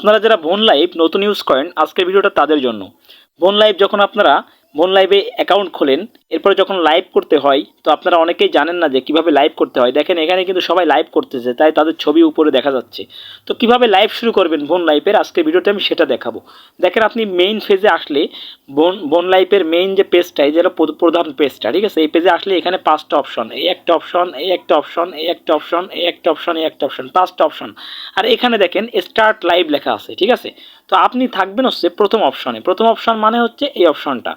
আপনারা যারা বোন লাইভ নতুন ইউজ করেন, আজকের ভিডিওটা তাদের জন্য। বোন লাইভ যখন আপনারা বোন লাইভে অ্যাকাউন্ট খোলেন, এরপরে যখন লাইভ করতে হয়, তো আপনারা অনেকেই জানেন না যে কীভাবে লাইভ করতে হয়। দেখেন, এখানে কিন্তু সবাই লাইভ করতেছে, তাই তাদের ছবি উপরে দেখা যাচ্ছে। তো কীভাবে লাইভ শুরু করবেন বোন লাইভের আজকের ভিডিওতে আমি সেটা দেখাবো। দেখেন, আপনি মেইন ফেজে আসলে বোন বোন লাইভের মেইন যে পেজটা এই যেটা প্রধান পেজটা ঠিক আছে? এই পেজে আসলে এখানে পাঁচটা অপশন এই একটা অপশন এই একটা অপশন এই একটা অপশন এই একটা অপশন এই একটা অপশন পাঁচটা অপশন আর এখানে দেখেন স্টার্ট লাইভ লেখা আছে, ঠিক আছে? তো আপনি থাকবেন হচ্ছে প্রথম অপশনে প্রথম অপশন মানে হচ্ছে এই অপশনটা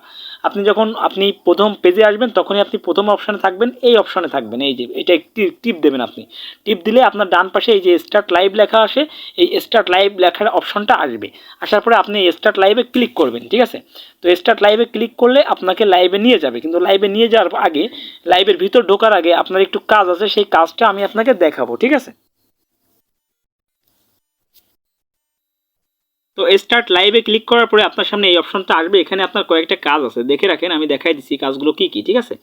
আপনি যখন, আপনি প্রথম পেজে আসবেন, তখনই আপনি প্রথম অপশানে থাকবেন, এই অপশানে থাকবেন। এই যে, এটা একটি টিপ দেবেন আপনি। টিপ দিলে আপনার ডান পাশে এই যে স্টার্ট লাইভ লেখা আসে, এই স্টার্ট লাইভ লেখার অপশনটা আসবে। আসার পরে আপনি স্টার্ট লাইভে ক্লিক করবেন, ঠিক আছে? তো স্টার্ট লাইভে ক্লিক করলে আপনাকে লাইভে নিয়ে যাবে। কিন্তু লাইভে নিয়ে যাওয়ার আগে লাইভের ভিতর ঢোকার আগে আপনার একটু কাজ আছে, সেই কাজটা আমি আপনাকে দেখাবো, ঠিক আছে? তো স্টার্ট লাইভে ক্লিক করার পরে আপনার সামনে এই অপশনটা আসবে। এখানে আপনার কয়েকটা কাজ আছে। দেখে রাখেন, আমি দেখাই দিচ্ছি কাজগুলো কি কি, ঠিক আছে?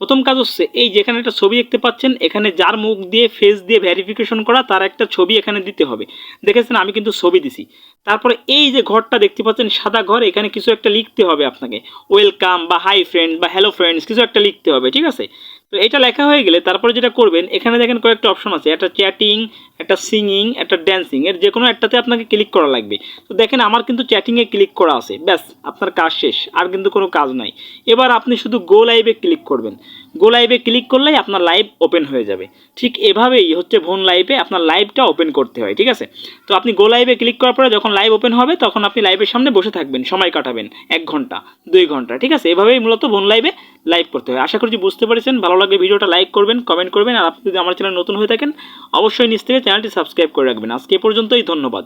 প্রথম কাজ হচ্ছে, এই যেখানে একটা ছবি দেখতে পাচ্ছেন, এখানে যার মুখ দিয়ে ফেস দিয়ে ভেরিফিকেশন করা, তার একটা ছবি এখানে দিতে হবে। দেখেছেন, আমি কিন্তু ছবি দিছি। তারপরে এই যে ঘরটা দেখতে পাচ্ছেন, সাদা ঘর, এখানে কিছু একটা লিখতে হবে আপনাকে। ওয়েলকাম বা হাই ফ্রেন্ড বা হ্যালো ফ্রেন্ডস কিছু একটা লিখতে হবে, ঠিক আছে? তো এটা লেখা হয়ে গেলে তারপরে যেটা করবেন, এখানে দেখেন কয়েকটা অপশন আছে। একটা চ্যাটিং একটা সিঙ্গিং একটা ড্যান্সিং এর যে কোনো একটাতে আপনাকে ক্লিক করা লাগবে। তো দেখেন আমার কিন্তু চ্যাটিংয়ে ক্লিক করা আছে। ব্যাস, আপনার কাজ শেষ, আর কিন্তু কোনো কাজ নাই। এবার আপনি শুধু গো লাইভে ক্লিক করবেন। গো লাইভে ক্লিক করলেই আপনার লাইভ ওপেন হয়ে যাবে। ঠিক এভাবেই হচ্ছে ফোন লাইভে আপনার লাইভটা ওপেন করতে হয়, ঠিক আছে? তো আপনি গো লাইভে ক্লিক করার পরে যখন লাইভ ওপেন হবে, তখন আপনি লাইভের সামনে বসে থাকবেন, সময় কাটাবেন, এক ঘণ্টা, দুই ঘণ্টা, ঠিক আছে? এভাবেই মূলত ফোন লাইভে লাইভ করতে হয়। আশা করছি বুঝতে পেরেছেন, ভালো লাগলে ভিডিওটা লাইক করবেন কমেন্ট করবেন, আর আপনি যদি আমার চ্যানেল নতুন হয়ে থাকেন, অবশ্যই নিচ থেকে চ্যানেলটি সাবস্ক্রাইব করে রাখবেন। আজকে পর্যন্তই, ধন্যবাদ।